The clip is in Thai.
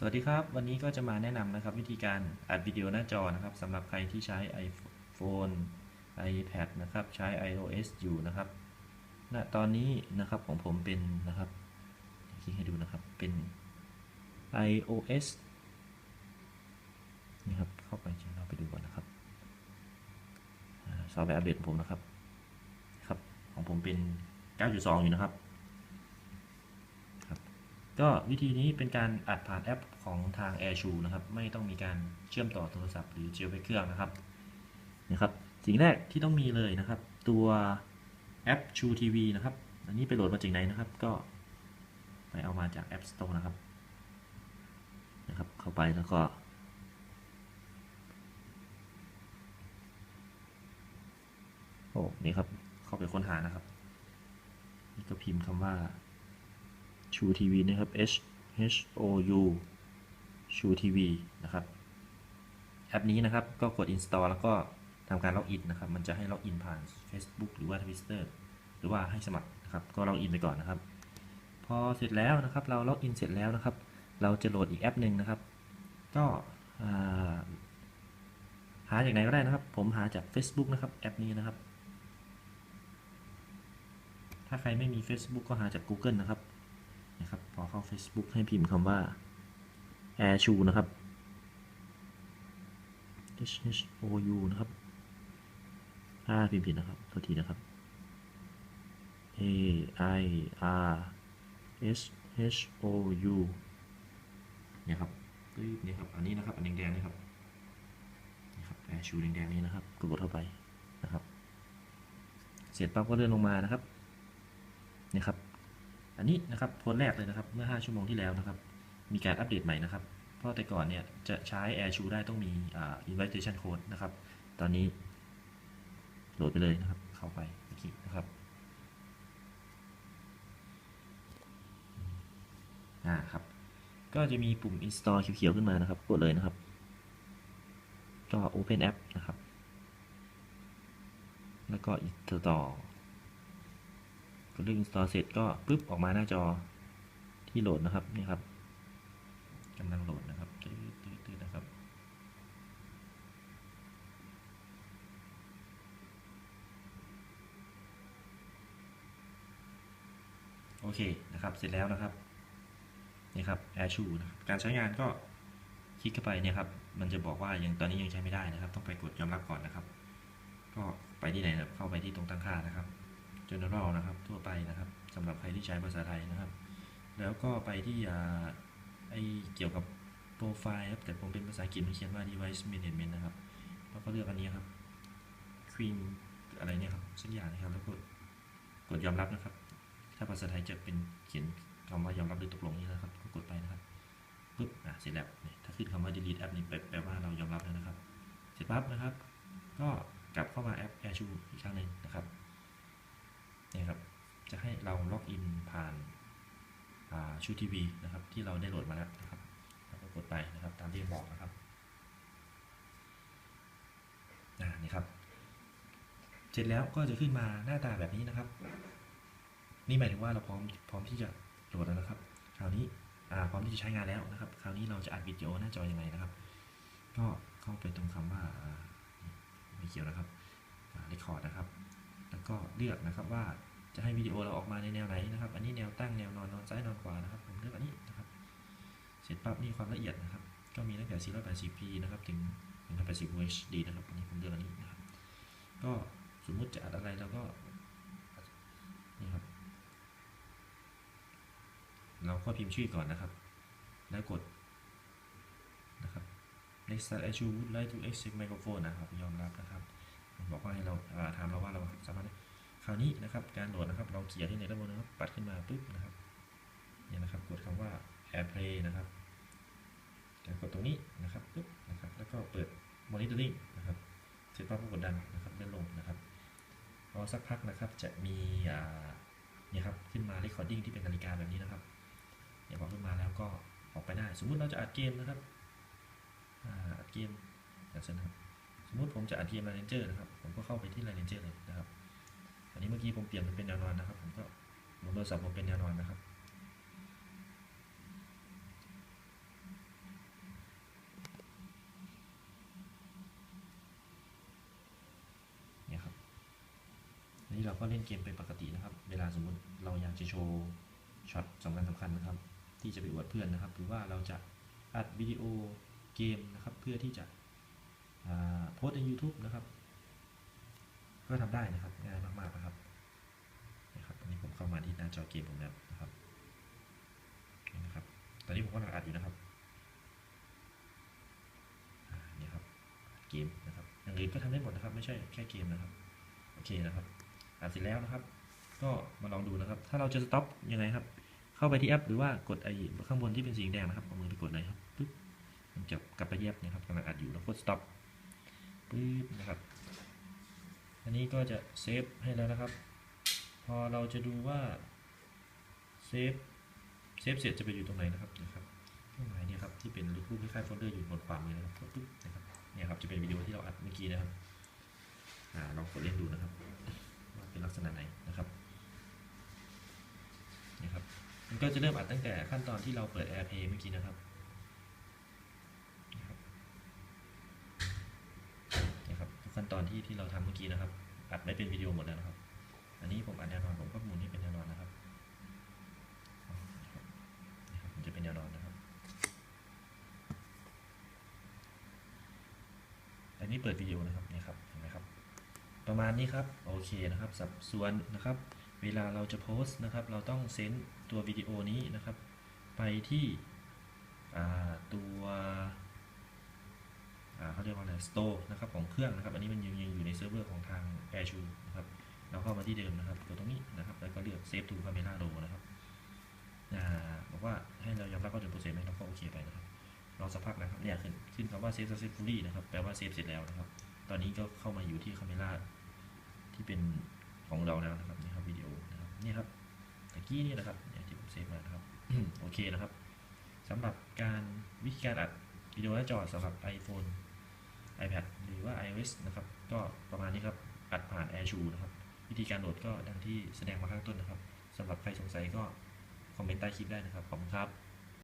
สวัสดีครับ วันนี้ก็จะมาแนะนำนะครับวิธีการอัดวิดีโอหน้าจอนะครับสำหรับใครที่ใช้ iPhone iPad นะครับใช้ iOS อยู่นะครับณตอนนี้นะครับของผมเป็นนะครับคลิกให้ดูนะครับเป็น iOS นี่ครับเข้าไปเดี๋ยวเราไปดูก่อนนะครับซอฟต์แวร์อัปเดตของผมนะครับครับของผมเป็น 9.2 อยู่นะครับ ก็วิธีนี้เป็นการอัดผ่านแอปของทาง AirShoe นะครับ ไม่ต้องมีการเชื่อมต่อโทรศัพท์หรือเจียวไปเครื่องนะครับนะครับ สิ่งแรกที่ต้องมีเลยนะครับ ตัวแอป True TV นะครับ อันนี้ไปโหลดมาจากไหนนะครับ ก็ไปเอามาจาก App Store นะครับ นะครับ เข้าไปแล้วก็โอ้นี่ครับ เข้าไปค้นหานะครับ นี่ก็พิมพ์คำว่า True TV นะครับ H H O U True TV นะครับ แอปนี้นะครับก็กด install แล้วก็ทำการล็อกอินนะครับ มันจะให้ล็อกอินผ่าน Facebook หรือว่า Twitter หรือว่าให้สมัครนะครับ ก็ล็อกอินไปก่อนนะครับ พอเสร็จแล้วนะครับ เราล็อกอินเสร็จแล้วนะครับ เราจะโหลดอีกแอปหนึ่งนะครับ ก็หาจากไหนก็ได้นะครับ ผมหาจาก Facebook นะครับ แอปนี้นะครับ ถ้าใครไม่มี Facebook ก็หาจาก Google นะครับ นะครับ พอเข้า Facebook ให้พิมพ์คำว่า Air Shoe นะครับ H H O U นะครับถ้าพิมพ์ผิดนะครับโทษทีนะครับ A I R S H O U เนี่ยครับปึ๊บเนี่ยครับ อันนี้นะครับ อันแดงๆนี่ครับนี่ครับ Air Shoe แดงๆนี้นะครับ กดเข้าไปนะครับ เสร็จปั๊บก็เลื่อนลงมานะครับเนี่ยครับ อันนี้นะครับโพสแรกเลยนะครับเมื่อ 5 ชั่วโมงที่แล้วนะครับ มีการอัปเดตใหม่นะครับ เพราะแต่ก่อนเนี่ยจะใช้ Air Shoe ได้ต้องมีอ่า invitation code นะครับ ตอนนี้ โหลดไปเลยนะครับ เข้าไปคลิกนะครับอ่าครับ ก็จะมีปุ่ม install เขียวๆขึ้นมานะครับ กดเลยนะครับก็ open app นะครับ แล้วก็ install เลือก install เสร็จก็ปึ๊บออกมาหน้าจอที่โหลดนะครับนี่ครับกำลังโหลดนะครับตื้อตื้อนะครับ โอเคนะครับเสร็จแล้วนะครับนี่ครับ Air Shoe นะครับการใช้งานก็คลิกเข้าไปเนี่ยครับมันจะบอกว่ายังตอนนี้ยังใช้ไม่ได้นะครับ ต้องไปกดยอมรับก่อนนะครับ ก็ไปที่ไหนครับเข้าไปที่ตรงตั้งค่านะครับ general นะครับ ทั่วไปนะครับสำหรับใครที่ใช้ภาษาไทยนะครับ แล้วก็ไปที่อ่าไอเกี่ยวกับโปรไฟล์ครับแต่ผมเป็นภาษาอังกฤษมันเขียนว่า device management นะครับแล้วก็เลือกอันนี้ครับ queen อะไรเนี่ยครับสักอย่างนะครับแล้วก็กดยอมรับนะครับ ถ้าภาษาไทยจะเป็นเขียนคำว่ายอมรับหรือตกลงนี่นะครับ ก็กดไปนะครับปุ๊บอะเสร็จแล้วถ้าขึ้นคำว่า delete app นี่แปลว่าเรายอมรับแล้วนะครับ เสร็จปั๊บนะครับ ก็กลับเข้ามาแอป AirShoe อีกครั้งหนึ่งนะครับ นี่ครับจะให้เราล็อกอินผ่านชูทีวีนะครับที่เราได้โหลดมาแล้วนะครับเราก็กดไปนะครับตามที่บอกนะครับนี่ครับ เสร็จแล้วก็จะขึ้นมาหน้าตาแบบนี้นะครับ นี่หมายถึงว่าเราพร้อมพร้อมที่จะโหลดแล้วนะครับ คราวนี้พร้อมที่จะใช้งานแล้วนะครับ คราวนี้เราจะอัดวิดีโอหน้าจอยังไงนะครับ ก็เข้าไปตรงคำว่าอ่าไม่เกี่ยวนะครับรคคอร์ดนะครับ ก็เลือกนะครับว่าจะให้วิดีโอเราออกมาในแนวไหนนะครับ อันนี้แนวตั้งแนวนอนนอนซ้ายนอนขวานะครับ ผมเลือกอันนี้นะครับ เสร็จปั๊บนี่ความละเอียดนะครับ ก็มีตั้งแต่ 480p นะครับ ถึง180 HD นะครับ อันนี้ผมเลือกอันนี้นะครับ ก็สมมุติจะอัดอะไรเราก็ นี่ครับ เราก็พิมพ์ชื่อก่อนนะครับ แล้วกดนะครับ next start as you would like to accept microphone นะครับ ยอมรับนะครับ บอกว่าให้เราถามเราว่าเราสามารถคราวนี้นะครับ การโหลดนะครับ เราเขียนที่ไหนด้านบนนะครับ ปัดขึ้นมาปุ๊บนะครับเนี่ยนะครับ กดคำว่า AirPlay นะครับการกดตรงนี้นะครับปุ๊บนะครับ แล้วก็เปิด Monitoring นะครับเสร็จปั๊บก็กดดันนะครับเลื่อนลงนะครับพอสักพักนะครับจะมีเนี่ยครับขึ้นมา Recording ที่เป็นนาฬิกาแบบนี้นะครับเนี่ยพอขึ้นมาแล้วก็ออกไปได้ สมมุติเราจะอัดเกมนะครับอัดเกมอย่างเช่นครับ สมมติผมจะอัด TM Manager นะครับ ผมก็เข้าไปที่ Manager เลยนะครับ อันนี้เมื่อกี้ผมเปลี่ยนมันเป็นแนวนอนนะครับ ผมก็หมุนโทรศัพท์ผมเป็นแนวนอนนะครับ เนี่ยครับนนี้เราก็เล่นเกมเป็นปกตินะครับ เวลาสมมติเราอยากจะโชว์ช็อตสำคัญสำคัญนะครับ ที่จะไปอวดเพื่อนนะครับ หรือว่าเราจะอัดวิดีโอเกมนะครับ เพื่อที่จะ โพสใน YouTube นะครับ ก็ทำได้นะครับง่ายมากๆนะครับนะครับตอนนี้ผมเข้ามาที่หน้าจอเกมผมแล้วนะครับนี่นะครับ ตอนนี้ผมกำลังอัดอยู่นะครับอ่านี่ครับเกมนะครับอย่างอื่นก็ทำได้หมดนะครับ ไม่ใช่แค่เกมนะครับโอเคนะครับอัดเสร็จแล้วนะครับ ก็มาลองดูนะครับ ถ้าเราจะสต็อปยังไงครับ เข้าไปที่แอป หรือว่ากดไอ้ข้างบนที่เป็นสีแดงนะครับเอามือไปกดเลยครับปึ๊บมันจะกลับไปเย็บนะครับกำลังอัดอยู่แล้วกด stop ปึ๊ บนะครับ อันนี้ก็จะเซฟให้แล้วนะครับ พอเราจะดูว่าเซฟเซฟเสร็จจะไปอยู่ตรงไหนนะครับนะครับเครื่องหมายเนี่ยครับที่เป็นรูปคล้ายๆโฟลเดอร์อยู่บนขวามือนะครับปึ๊บนะครับเนี่ยครับจะเป็นวิดีโอที่เราอัดเมื่อกี้นะครับอ่าลองกดเล่นดูนะครับว่าเป็นลักษณะไหนนะครับนี่ครับมันก็จะเริ่มอัดตั้งแต่ขั้นตอนที่เราเปิด AirPlay เมื่อกี้นะครับนะครับทุกขั้นต อนที่ที่เราทำเมื่อกี้นะครับ อัดไม่เป็นวิดีโอหมดแล้วนะครับ อันนี้ผมอัดแนวนอนผมก็หมุนให้เป็นแนวนอนนะครับนี่ครับมันจะเป็นแนวนอนนะครับ อันนี้เปิดวิดีโอนะครับนี่ครับเห็นไหมครับ ประมาณนี้ครับโอเคนะครับ สับส่วนนะครับ เวลาเราจะโพสต์นะครับ เราต้องเซนต์ตัววิดีโอนี้นะครับ ไปที่ตัว เขาเรียกว่าอะไรสโตร์นะครับของเครื่องนะครับ อันนี้มันยังอยู่ในเซิร์ฟเวอร์ของทาง AirShou นะครับเราเข้ามาที่เดิมนะครับตัวตรงนี้นะครับ แล้วก็เลือก Save to Camera Raw นะครับบอกว่าให้เรายอมรับว่าจะโปรเซสไหมเราก็โอเคไปนะครับรอสักพักนะครับเนี่ยขึ้นขึ้นคำว่า Save Successfully นะครับแปลว่าเซฟเสร็จแล้วนะครับ ตอนนี้ก็เข้ามาอยู่ที่ Camera ที่เป็นของเราแล้วนะครับนี่ครับวิดีโอนะครับนี่ครับตะกี้นี่นะครับเนี่ยที่ผมเซฟมานะครับโอเคนะครับสำหรับการวิธีการอัดวิดีโอหน้าจอสำหรับ iPhone iPad หรือว่า iOS นะครับ ก็ประมาณนี้ครับ อัดผ่าน AirShou นะครับ วิธีการโหลดก็ดังที่แสดงมาข้างต้นนะครับสำหรับใครสงสัยก็คอมเมนต์ใต้คลิปได้นะครับ ขอบคุณครับ